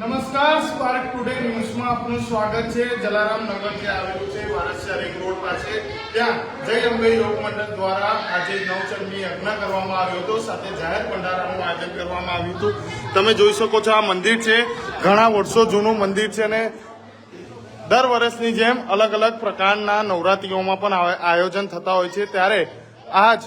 નમસ્કાર, spark today ન્યૂઝમાં આપનું સ્વાગત છે. જલારામ નગર જે આવેલું છે વારસિયા રિંગ રોડ પાસે. ત્યાં જય અંબે યોગ મંડળ દ્વારા આજે નવચંદની યજ્ઞ કરવામાં આવ્યો હતો. સાથે જાહેર ભંડારાનું આયોજન કરવામાં આવ્યું હતું. તમે જોઈ શકો છો, આ મંદિર છે. ઘણા વર્ષો જૂનું મંદિર છે અને દર વર્ષની જેમ અલગ અલગ પ્રકારના નવરાત્રિઓમાં પણ આયોજન થતા હોય છે. ત્યારે આજ,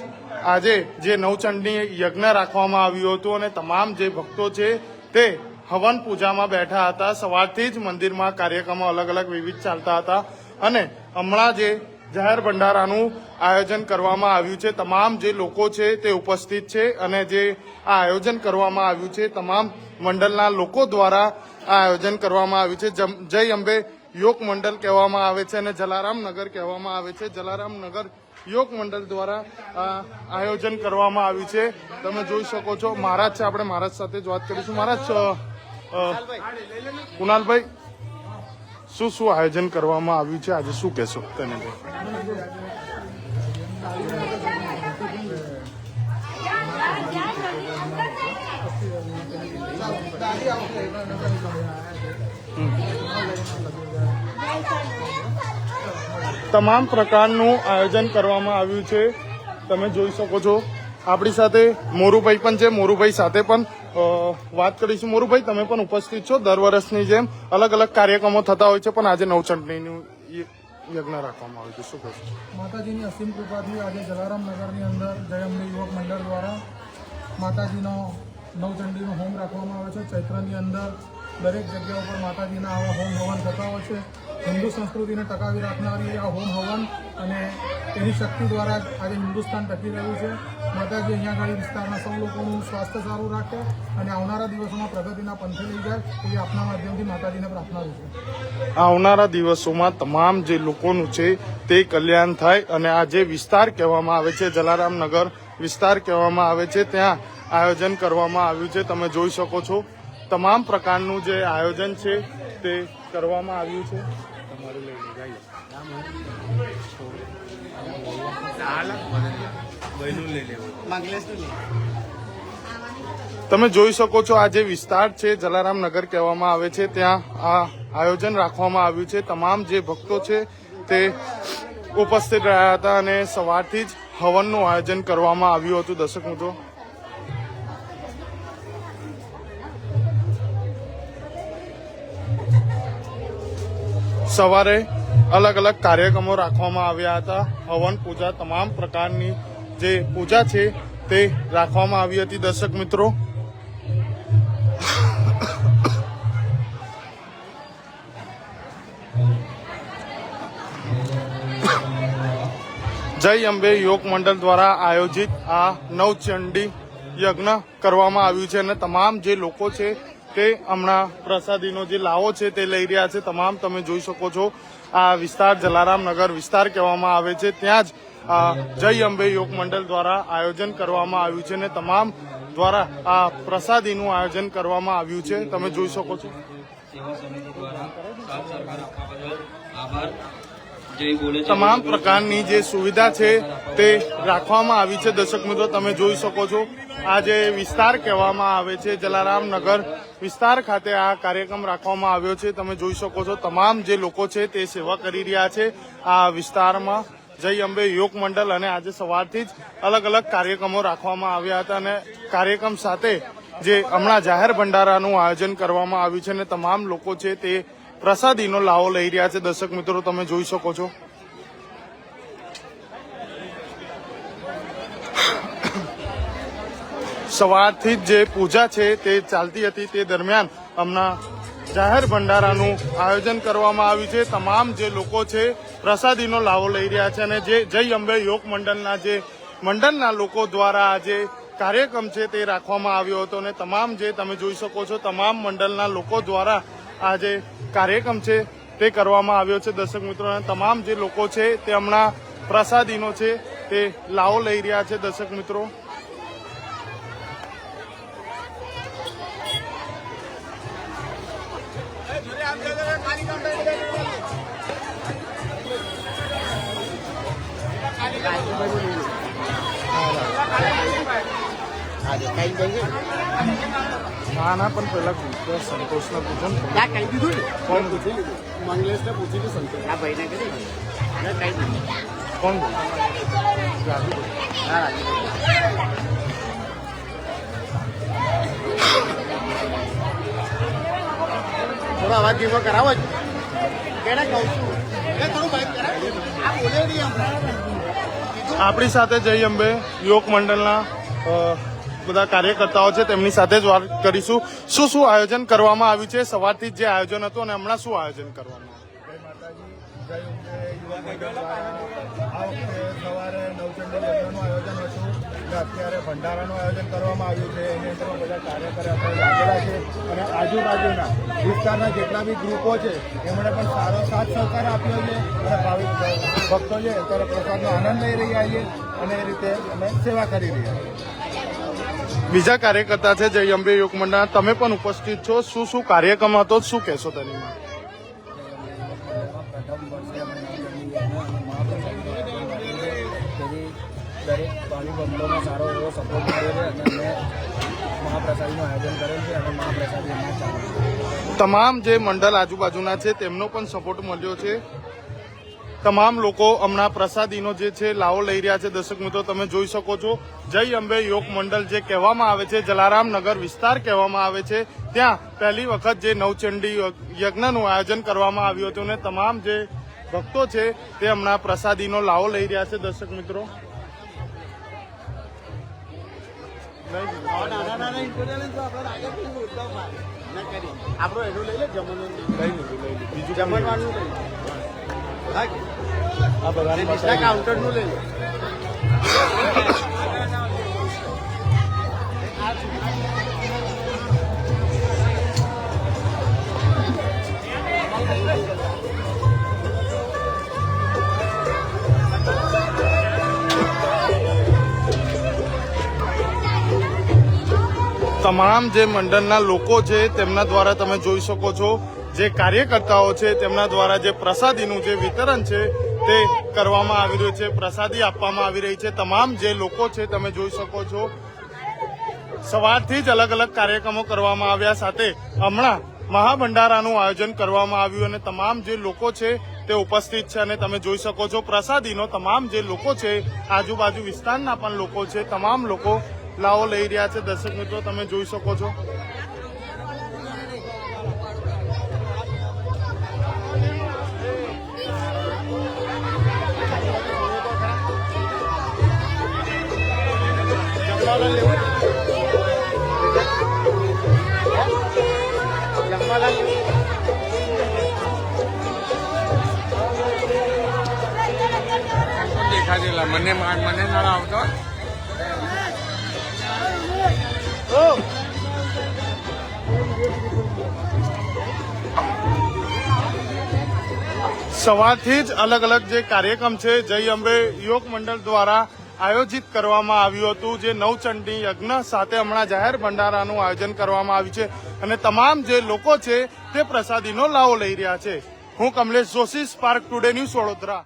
આજે જે નવચંડની યજ્ઞ રાખવામાં આવ્યું હતું અને તમામ જે ભક્તો છે તે હવન પૂજામાં બેઠા હતા. સવારથી જ મંદિરમાં કાર્યક્રમો અલગ અલગ વિવિધ ચાલતા હતા અને હમણાં જે જાહેર ભંડારાનું આયોજન કરવામાં આવ્યું છે, તમામ જે લોકો છે તે ઉપસ્થિત છે અને જે આ આયોજન કરવામાં આવ્યું છે, તમામ મંડળના લોકો દ્વારા આ આયોજન કરવામાં આવ્યું છે. જય અંબે યોગ મંડળ કહેવામાં આવે છે અને જલારામ નગર કહેવામાં આવે છે. જલારામ નગર યોગ મંડળ દ્વારા આયોજન કરવામાં આવ્યું છે. તમે જોઈ શકો છો, મહારાજ છે, આપણે મહારાજ સાથે જ વાત કરીશું. મહારાજ કુણાલભાઈ, શું શું આયોજન કરવામાં આવ્યું છે? આજે શું કહેશો તેને તમામ પ્રકારનું આયોજન કરવામાં આવ્યું છે. તમે જોઈ શકો છો. આપણી સાથે મોરુભાઈ પણ છે, મોરુભાઈ સાથે પણ વાત કરીશું. મોરુભાઈ, તમે પણ ઉપસ્થિત છો દર વર્ષની જેમ. અલગ અલગ કાર્યક્રમો થતા હોય છે, પણ આજે નવચંડીનું ય- યજ્ઞ રાખવામાં આવ્યું છે. શું કહેશો માતાજીની અસીમ કૃપાથી આજે જલારામ નગરની અંદર જય અંબે યુવક મંડળ દ્વારા માતાજીનો નવચંડીનો હોમ રાખવામાં આવે છે. ચૈત્રની અંદર દરેક જગ્યા ઉપર માતાજીના આવા હોમ હવન થતા હોય છે. હિન્દુ સંસ્કૃતિને ટકાવી રાખનારી આ હોમ હવન અને એની શક્તિ દ્વારા આજે હિન્દુસ્તાન ટકી રહ્યું છે. માતાજી અહીંયા આગળ વિસ્તારના સૌ લોકોનું સ્વાસ્થ્ય સારું રાખે અને આવનારા દિવસોમાં પ્રગતિના પંથે લઈ જાય એવી આપના માધ્યમથી માતાજીને પ્રાર્થના છે. આવનારા દિવસોમાં તમામ જે લોકોનું છે તે કલ્યાણ થાય અને આ જે વિસ્તાર કહેવામાં આવે છે, જલારામ નગર વિસ્તાર કહેવામાં આવે છે, ત્યાં આયોજન કરવામાં આવ્યું છે. તમે જોઈ શકો છો, તમામ પ્રકારનું જે આયોજન છે તે કરવામાં આવ્યું છે. તમારું લઈને જઈએ. તમે જોઈ શકો છો આ જે વિસ્તાર છે જલારામ નગર કહેવામાં આવે છે ત્યાં આ આયોજન રાખવામાં આવ્યું છે. તમામ જે ભક્તો છે તે ઉપસ્થિત રહ્યા હતા અને સવારથી જ હવનનું આયોજન કરવામાં આવ્યું હતું. દર્શક મિત્રો. સવારે અલગ અલગ કાર્યક્રમો રાખવામાં આવ્યા હતા. હવન પૂજા તમામ પ્રકારની જે પૂજા છે તે રાખવામાં આવી હતી, દર્શક મિત્રો. જય અંબે યોગ મંડળ દ્વારા આયોજિત આ નવચંડી યજ્ઞ કરવામાં આવ્યું છે અને તમામ જે લોકો છે તે હમણાં પ્રસાદીનો જે લાવો છે તે લઈ રહ્યા છે. તમામ તમે જોઈ શકો છો. આ વિસ્તાર જલારામ નગર વિસ્તાર કહેવામાં આવે છે. ત્યાં જ જય અંબે યોગ મંડળ દ્વારા આયોજન કરવામાં આવ્યું છે અને તમામ દ્વારા આ પ્રસાદીનું આયોજન કરવામાં આવ્યું છે. તમે જોઈ શકો છો. તમામ પ્રકારની જે સુવિધા છે તે રાખવામાં આવી છે. દર્શક મિત્રો, તમે જોઈ શકો છો. આ જે વિસ્તાર કહેવામાં આવે છે જલારામ નગર વિસ્તાર ખાતે આ કાર્યક્રમ રાખવામાં આવ્યો છે. તમે જોઈ શકો છો, તમામ જે લોકો છે તે સેવા કરી રહ્યા છે આ વિસ્તારમાં. જય અંબે યોગ મંડળ અને આજે સવારથી જ અલગ અલગ કાર્યક્રમો રાખવામાં આવ્યા હતા અને કાર્યક્રમ સાથે જે હમણાં જાહેર ભંડારાનું આયોજન કરવામાં આવ્યું છે અને તમામ લોકો છે તે પ્રસાદીનો લાવો લઈ રહ્યા છે. દર્શક મિત્રો, તમે જોઈ શકો છો. સવારથી જ જે પૂજા છે તે ચાલતી હતી તે દરમિયાન હમણાં જાહેર ભંડારાનું આયોજન કરવામાં આવ્યું છે. તમામ જે લોકો છે, પ્રસાદીનો લાવો લઈ રહ્યા છે અને જે જય અંબે યોગ મંડળના જે મંડળના લોકો દ્વારા આજે કાર્યક્રમ છે તે રાખવામાં આવ્યો હતો અને તમામ જે તમે જોઈ શકો છો, તમામ મંડળના લોકો દ્વારા આ જે કાર્યક્રમ છે તે કરવામાં આવ્યો છે. દર્શક મિત્રો, અને તમામ જે લોકો છે તે હમણાં પ્રસાદીનો છે તે લાવો લઈ રહ્યા છે. દર્શક મિત્રો ખાઈ જઈએ ના ના પણ પેલા પૂછો સંતોષને પૂછો ને. ના કહી દીધું ને? કોણ? પૂછી લીધું? મંગલેશને પૂછી લીધું સંતોષ. આ કીધું ને? કહી દીધું. કોણ? હા રાજુ થોડો અવાજ ધીમો કરાવો જ. કેને કહું છું? એ થોડું બાઈક કરાવો આ બોલે નહીં આપણી સાથે જય અંબે યોગ મંડળના બધા કાર્યકર્તાઓ છે, તેમની સાથે જ વાત કરીશું. શું શું આયોજન કરવામાં આવ્યું છે? સવારથી જ આયોજન હતું અને હમણાં શું આયોજન અને અત્યારે ભંડારાનું આયોજન કરવામાં આવ્યું છે. અને આજુબાજુના વિસ્તારના જેટલા બી ગ્રુપો છે, એમણે પણ સારો સાથ સહકાર આપ્યો છે ભક્તો છે અત્યારે પ્રસાદનો આનંદ લઈ રહ્યા છે અને એ રીતે અમે સેવા કરી રહ્યા છીએ. બીજા કાર્યકર્તા છે જય અંબે યોગ મંડળ તમે પણ ઉપસ્થિત છો. શું શું કાર્યક્રમ હતો? શું કહેશો તેની તમામ જે મંડળ આજુબાજુના છે, તેમનો પણ સપોર્ટ મળ્યો છે. તમામ લોકો હમણાં પ્રસાદીનો જે છે લાવો લઈ રહ્યા છે. દર્શક મિત્રો તમે જોઈ શકો છો. જય અંબે યોગ મંડળ જે કહેવામાં આવે છે જલારામ નગર વિસ્તાર કહેવામાં આવે છે. ત્યાં પહેલી વખત જે નવચંડી યજ્ઞનું આયોજન કરવામાં આવ્યું હતું અને તમામ જે ભક્તો છે તે હમણાં પ્રસાદીનો લાવો લઈ રહ્યા છે. દર્શક મિત્રો. આપણે એનું લઈ લે જમવાનું બીજું જમણવાનું તમામ જે મંડળના લોકો છે તેમના દ્વારા તમે જોઈ શકો છો. જે કાર્યકર્તાઓ છે, તેમના દ્વારા જે પ્રસાદીનું જે વિતરણ છે, તે કરવામાં આવી રહ્યું છે, પ્રસાદી આપવામાં આવી રહી છે. તમામ જે લોકો છે, તમે જોઈ શકો છો, સવારથી જ અલગ અલગ કાર્યક્રમો કરવામાં આવ્યા. સાથે હમણાં મહાભંડારાનું આયોજન કરવામાં આવ્યું અને તમામ જે લોકો છે, તે ઉપસ્થિત છે અને તમે જોઈ શકો છો, પ્રસાદીનો તમામ જે લોકો છે, આજુબાજુ વિસ્તારના પણ લોકો છે, તમામ લોકો લાવો લઈ રહ્યા છે. દર્શક મિત્રો, તમે જોઈ શકો છો. દેખાડેલા મને મને ના આવતો. સવારથી જ અલગ અલગ જે કાર્યક્રમ છે, જય અંબે યોગ મંડળ દ્વારા આયોજિત કરવામાં આવ્યું હતું, જે નવચંડી યજ્ઞ સાથે હમણાં જાહેર ભંડારાનું આયોજન કરવામાં આવ્યું છે અને તમામ જે લોકો છે, તે પ્રસાદીનો લાવો લઈ રહ્યા છે. હું Kamlesh Joshi spark today news Vadodara.